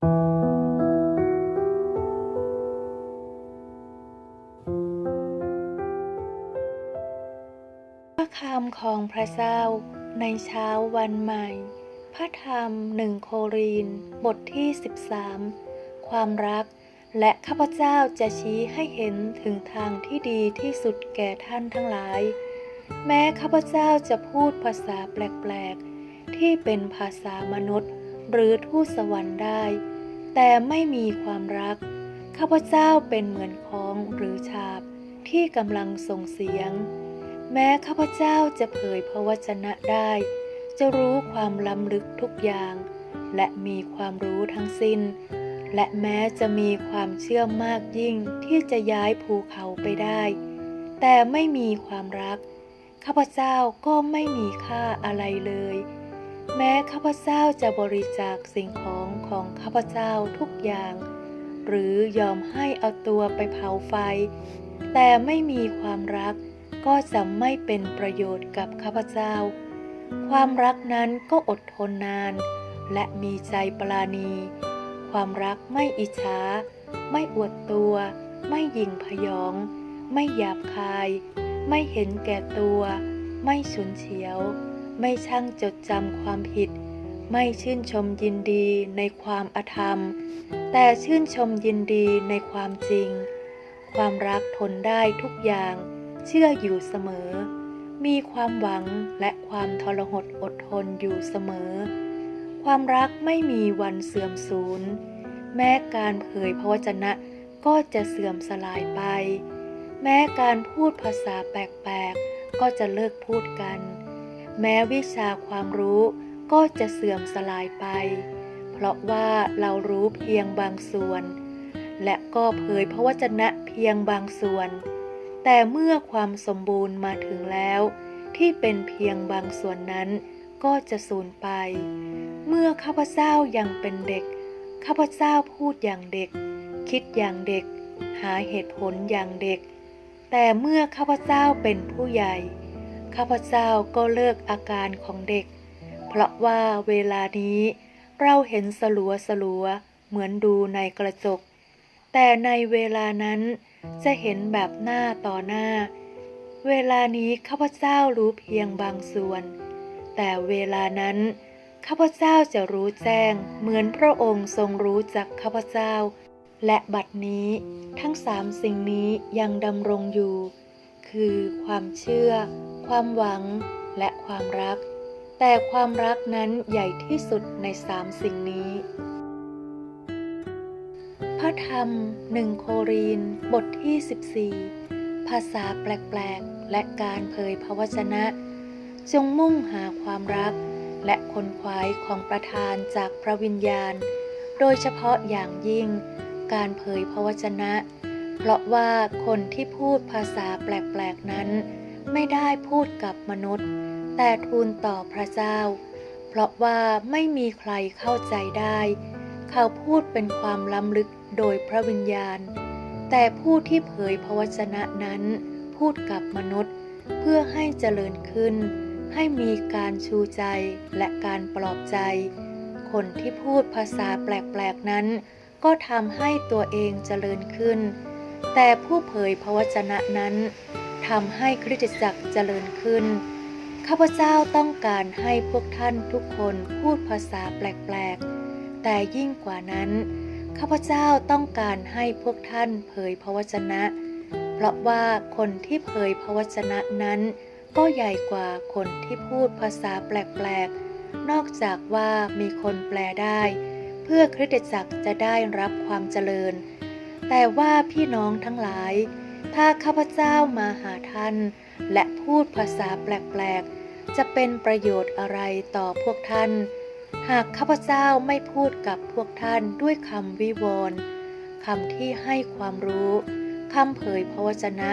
พระคำของพระเจ้าในเช้าวันใหม่ พระธรรมหนึ่งโครีนบทที่ 13 ความรักและข้าพเจ้าจะชี้ให้เห็นถึงทางที่ดีที่สุดแก่ท่านทั้งหลาย แม้ข้าพเจ้าจะพูดภาษาแปลก ๆ ที่เป็นภาษามนุษย์ หรือทูตสวรรค์ได้ แต่ไม่มีความรัก ข้าพเจ้าเป็นเหมือนของหรือฉาบที่กำลังส่งเสียง แม้ข้าพเจ้าจะเผยพระวจนะได้ จะรู้ความล้ำลึกทุกอย่าง และมีความรู้ทั้งสิ้น และแม้จะมีความเชื่อมากยิ่งที่จะย้ายภูเขาไปได้ แต่ไม่มีความรัก ข้าพเจ้าก็ไม่มีค่าอะไรเลย แม้ข้าพเจ้าจะบริจาคสิ่งของของข้าพเจ้าทุกอย่าง หรือยอมให้เอาตัวไปเผาไฟ แต่ไม่มีความรักก็จะไม่เป็นประโยชน์กับข้าพเจ้า ความรักนั้นก็อดทนนาน และมีใจปราณี ความรักไม่อิจฉาไม่อวดตัว ไม่หยิ่งพยอง ไม่หยาบคาย ไม่เห็นแก่ตัว ไม่ฉุนเฉียว ไม่ช่างจดจำความผิด ไม่ชื่นชมยินดีในความอธรรม แต่ชื่นชมยินดีในความจริง ความรักทนได้ทุกอย่าง เชื่ออยู่เสมอ มีความหวังและความทรหดอดทนอยู่เสมอ ความรักไม่มีวันเสื่อมสูญ แม้การเผยพระวจนะก็จะเสื่อมสลายไป แม้การพูดภาษาแปลกๆ ก็จะเลิกพูดกัน แม้วิชาความรู้ก็จะเสื่อมสลายไป เพราะว่าเรารู้เพียงบางส่วน และก็เผยพระวจนะเพียงบางส่วน แต่เมื่อความสมบูรณ์มาถึงแล้ว ที่เป็นเพียงบางส่วนนั้นก็จะสูญไป เมื่อข้าพเจ้ายังเป็นเด็ก ข้าพเจ้าพูดอย่างเด็ก คิดอย่างเด็ก หาเหตุผลอย่างเด็ก แต่เมื่อข้าพเจ้าเป็นผู้ใหญ่ ข้าพเจ้าก็เลิกอาการของเด็ก เพราะว่าเวลานี้เราเห็นสลัวสลัวเหมือนดูในกระจก แต่ในเวลานั้นจะเห็นแบบหน้าต่อหน้า เวลานี้ข้าพเจ้ารู้เพียงบางส่วน แต่เวลานั้นข้าพเจ้าจะรู้แจ้งเหมือนพระองค์ทรงรู้จักข้าพเจ้า และบัดนี้ทั้งสามสิ่งนี้ยังดำรงอยู่ คือความเชื่อ ความหวังและความรัก แต่ความรักนั้นใหญ่ที่สุดในสามสิ่งนี้ พระธรรมหนึ่งโครีนบทที่ 14 ภาษาแปลกๆ และการเผยพระวจนะ จงมุ่งหาความรักและคนขวายของประธานจากพระวิญญาณ โดยเฉพาะอย่างยิ่ง การเผยพระวจนะ เพราะว่าคนที่พูดภาษาแปลกๆนั้น ไม่ได้พูดกับมนุษย์ แต่ทูลต่อพระเจ้า เพราะว่าไม่มีใครเข้าใจได้ เขาพูดเป็นความล้ำลึกโดยพระวิญญาณ แต่ผู้ที่เผยพระวจนะนั้น พูดกับมนุษย์ เพื่อให้เจริญขึ้น ให้มีการชูใจและการปลอบใจ คนที่พูดภาษาแปลกๆนั้น ก็ทำให้ตัวเองเจริญขึ้น แต่ผู้เผยพระวจนะนั้น ทำให้คริสตจักรเจริญขึ้น ข้าพเจ้าต้องการให้พวกท่านทุกคนพูดภาษาแปลกๆ แต่ยิ่งกว่านั้น ข้าพเจ้าต้องการให้พวกท่านเผยพระวจนะ เพราะว่าคนที่เผยพระวจนะนั้น ก็ใหญ่กว่าคนที่พูดภาษาแปลกๆ นอกจากว่ามีคนแปลได้ เพื่อคริสตจักรจะได้รับความเจริญ แต่ว่าพี่น้องทั้งหลาย ถ้าข้าพเจ้ามาหาท่าน และพูดภาษาแปลกๆ จะเป็นประโยชน์อะไรต่อพวกท่าน หากข้าพเจ้าไม่พูดกับพวกท่านด้วยคำวิวรณ์คำที่ให้ความรู้คำเผยพระวจนะ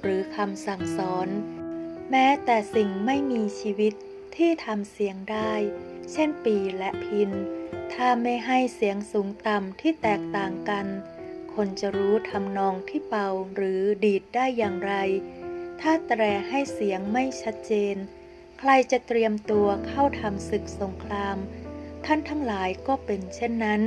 หรือคำสั่งสอน แม้แต่สิ่งไม่มีชีวิตที่ทำเสียงได้ เช่นปีและพิน ถ้าไม่ให้เสียงสูงต่ำที่แตกต่างกัน คนจะรู้ทำนองที่เป่าหรือดีดได้อย่างไร ถ้าแตรให้เสียงไม่ชัดเจน ใครจะเตรียมตัวเข้าทำศึกสงคราม ท่านทั้งหลายก็เป็นเช่นนั้น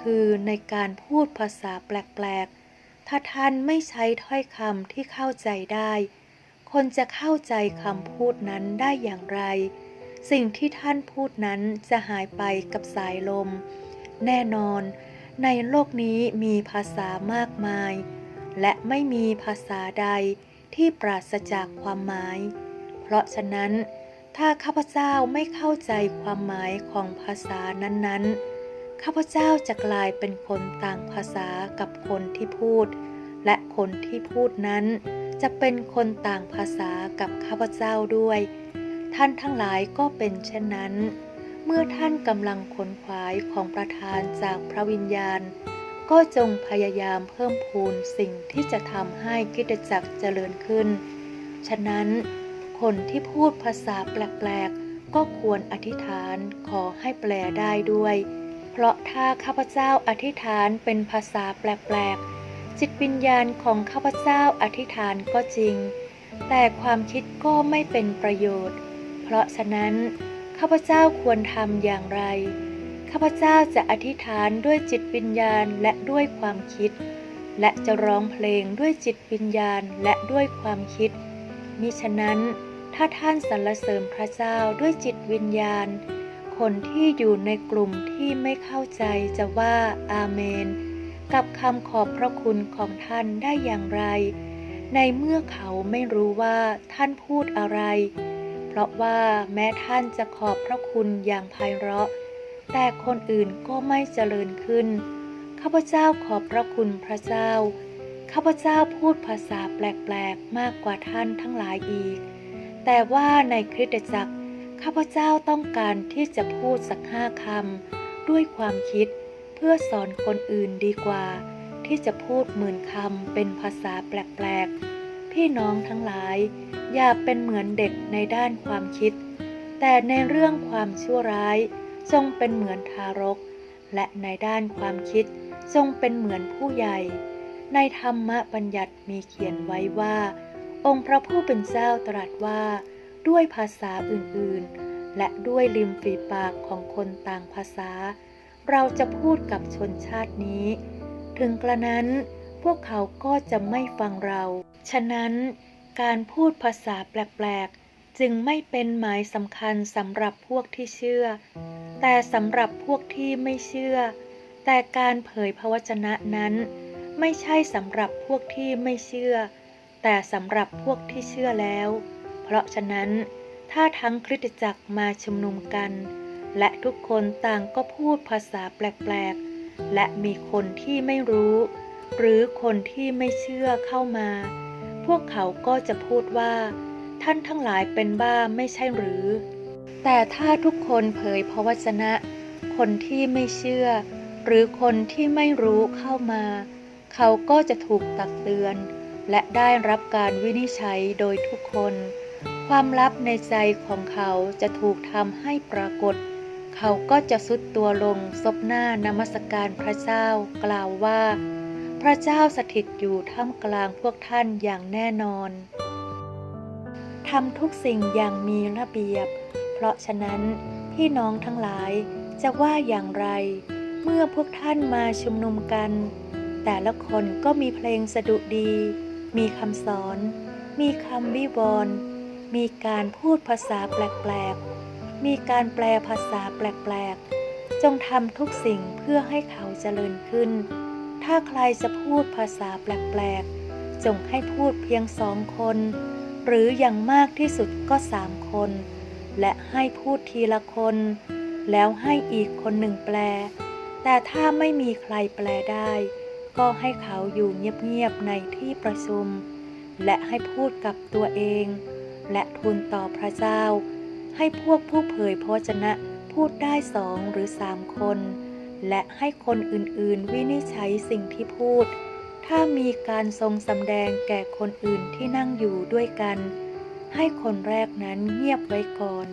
คือในการพูดภาษาแปลกๆ ถ้าท่านไม่ใช้ถ้อยคำที่เข้าใจได้ คนจะเข้าใจคำพูดนั้นได้อย่างไร สิ่งที่ท่านพูดนั้นจะหายไปกับสายลม แน่นอน ในโลกนี้มีภาษามากมาย และไม่มีภาษาใดที่ปราศจากความหมาย เพราะฉะนั้นถ้าข้าพเจ้าไม่เข้าใจความหมายของภาษานั้นๆ ข้าพเจ้าจะกลายเป็นคนต่างภาษากับคนที่พูด และคนที่พูดนั้น จะเป็นคนต่างภาษากับข้าพเจ้าด้วย ท่านทั้งหลายก็เป็นเช่นนั้น เมื่อท่านกำลังขนขวายของประธานจากพระวิญญาณ ก็จงพยายามเพิ่มพูนสิ่งที่จะทำให้คริสตจักรเจริญขึ้น ฉะนั้น คนที่พูดภาษาแปลกๆ ก็ควรอธิษฐานขอให้แปลได้ด้วย เพราะถ้าข้าพเจ้าอธิษฐานเป็นภาษาแปลกๆ จิตวิญญาณของข้าพเจ้าอธิษฐานก็จริง แต่ความคิดก็ไม่เป็นประโยชน์ เพราะฉะนั้น ข้าพเจ้าควรทำอย่างไร ข้าพเจ้าจะอธิษฐานด้วยจิตวิญญาณและด้วยความคิด และจะร้องเพลงด้วยจิตวิญญาณและด้วยความคิด มิฉะนั้น ถ้าท่านสรรเสริญพระเจ้าด้วยจิตวิญญาณ คนที่อยู่ในกลุ่มที่ไม่เข้าใจจะว่าอาเมน กับคำขอบพระคุณของท่านได้อย่างไร ในเมื่อเขาไม่รู้ว่าท่านพูดอะไร เพราะว่าแม้ท่านจะขอบพระคุณอย่างไพเราะ แต่คนอื่นก็ไม่เจริญขึ้น ข้าพเจ้าขอบพระคุณพระเจ้า ข้าพเจ้าพูดภาษาแปลกๆมากกว่าท่านทั้งหลายอีก แต่ว่าในคริสตจักร ข้าพเจ้าต้องการที่จะพูดสักห้าคำด้วยความคิดเพื่อสอนคนอื่นดีกว่า ที่จะพูดหมื่นคำเป็นภาษาแปลกๆ พี่น้องทั้งหลาย อย่าเป็นเหมือนเด็กในด้านความคิด แต่ในเรื่องความชั่วร้ายจงเป็นเหมือนทารก และในด้านความคิดจงเป็นเหมือนผู้ใหญ่ ในธรรมบัญญัติมีเขียนไว้ว่า องค์พระผู้เป็นเจ้าตรัสว่า ด้วยภาษาอื่นๆ และด้วยริมฝีปากของคนต่างภาษา เราจะพูดกับชนชาตินี้ ถึงกระนั้น พวกเขาก็จะไม่ฟังเรา ฉะนั้นการพูดภาษาแปลกๆ จึงไม่เป็นหมายสำคัญสำหรับพวกที่เชื่อ แต่สำหรับพวกที่ไม่เชื่อ แต่การเผยพระวจนะนั้น ไม่ใช่สำหรับพวกที่ไม่เชื่อ แต่สำหรับพวกที่เชื่อแล้ว เพราะฉะนั้น ถ้าทั้งคริสตจักรมาชุมนุมกัน และทุกคนต่างก็พูดภาษาแปลกๆ และมีคนที่ไม่รู้ หรือคนที่ไม่เชื่อเข้ามา พวกเขาก็จะพูดว่า ท่านทั้งหลายเป็นบ้าไม่ใช่หรือ แต่ถ้าทุกคนเผยพระวจนะ คนที่ไม่เชื่อ หรือคนที่ไม่รู้เข้ามา เขาก็จะถูกตักเตือน และได้รับการวินิจฉัยโดยทุกคน ความลับในใจของเขาจะถูกทำให้ปรากฏเขาก็จะสุดตัวลงซบหน้านมัสการพระเจ้ากล่าวว่า พระเจ้าสถิตอยู่ท่ามกลางพวกท่านอย่างแน่นอน ทำทุกสิ่งอย่างมีระเบียบ เพราะฉะนั้นพี่น้องทั้งหลายจะว่าอย่างไร เมื่อพวกท่านมาชุมนุมกัน แต่ละคนก็มีเพลงสดุดี มีคำสอน มีคำวิวรณ์มีการพูดภาษาแปลกๆ มีการแปลภาษาแปลกๆ จงทำทุกสิ่งเพื่อให้เขาเจริญขึ้น ถ้าใครจะพูดภาษาแปลกๆ จงให้พูดเพียงสองคน หรืออย่างมากที่สุดก็สามคน และให้พูดทีละคน แล้วให้อีกคนหนึ่งแปล แต่ถ้าไม่มีใครแปลได้ ก็ให้เขาอยู่เงียบๆ ในที่ประชุม และให้พูดกับตัวเอง และทูลต่อพระเจ้า ให้พวกผู้เผยพระวจนะพูดได้สองหรือสามคน และให้คนอื่นๆ วินิจฉัยสิ่งที่พูด ถ้ามีการทรงสำแดงแก่คนอื่นที่นั่งอยู่ด้วยกัน ให้คนแรกนั้นเงียบไว้ก่อน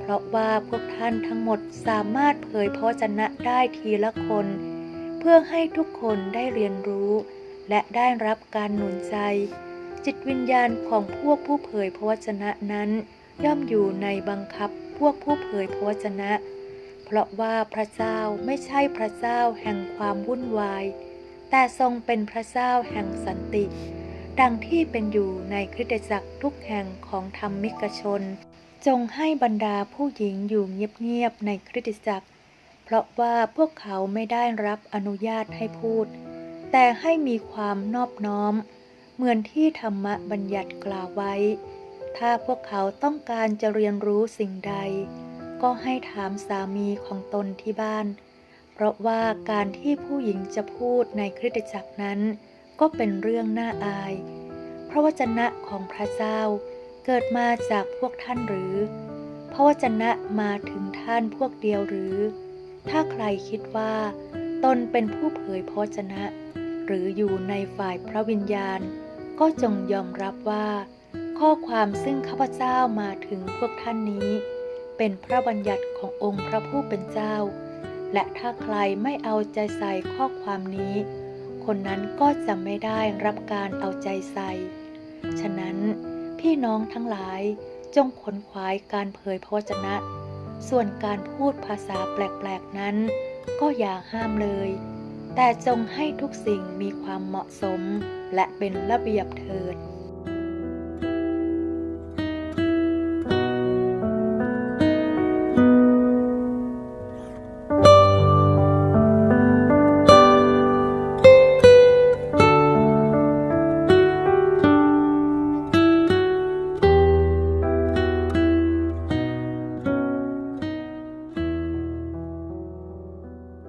เพราะว่าพวกท่านทั้งหมดสามารถเผยพระวจนะได้ทีละคน เพื่อให้ทุกคนได้เรียนรู้ และได้รับการหนุนใจ จิตวิญญาณของพวกผู้เผยพระวจนะนั้น ย่อมอยู่ในบังคับพวกผู้เผยพระวจนะ เพราะว่าพระเจ้าไม่ใช่พระเจ้าแห่งความวุ่นวาย แต่ทรงเป็นพระเจ้าแห่งสันติ ดังที่เป็นอยู่ในคริสตจักรทุกแห่งของธรรมิกชน จงให้บรรดาผู้หญิงอยู่เงียบๆในคริสตจักร เพราะว่าพวกเขาไม่ได้รับอนุญาตให้พูด แต่ให้มีความนอบน้อม เหมือนที่ธรรมบัญญัติกล่าวไว้ ถ้าพวกเขาต้องการจะเรียนรู้สิ่งใด ก็ให้ถามสามีของตนที่บ้าน เพราะว่าการที่ผู้หญิงจะพูดในคริสตจักรนั้น ก็เป็นเรื่องน่าอาย พระวจนะของพระเจ้าเกิดมาจากพวกท่านหรือ พระวจนะมาถึงท่านพวกเดียวหรือ ถ้าใครคิดว่า ตนเป็นผู้เผยพระวจนะ หรืออยู่ในฝ่ายพระวิญญาณ ก็จงยอมรับว่า ข้อความซึ่งข้าพเจ้ามาถึงพวกท่านนี้ เป็นพระบัญญัติขององค์พระผู้เป็นเจ้า และถ้าใครไม่เอาใจใส่ข้อความนี้ คนนั้นก็จะไม่ได้รับการเอาใจใส่ ฉะนั้นพี่น้องทั้งหลายจงขนขวายการเผยพระวจนะ ส่วนการพูดภาษาแปลกๆนั้น ก็อย่าห้ามเลย แต่จงให้ทุกสิ่งมีความเหมาะสมและเป็นระเบียบเถิด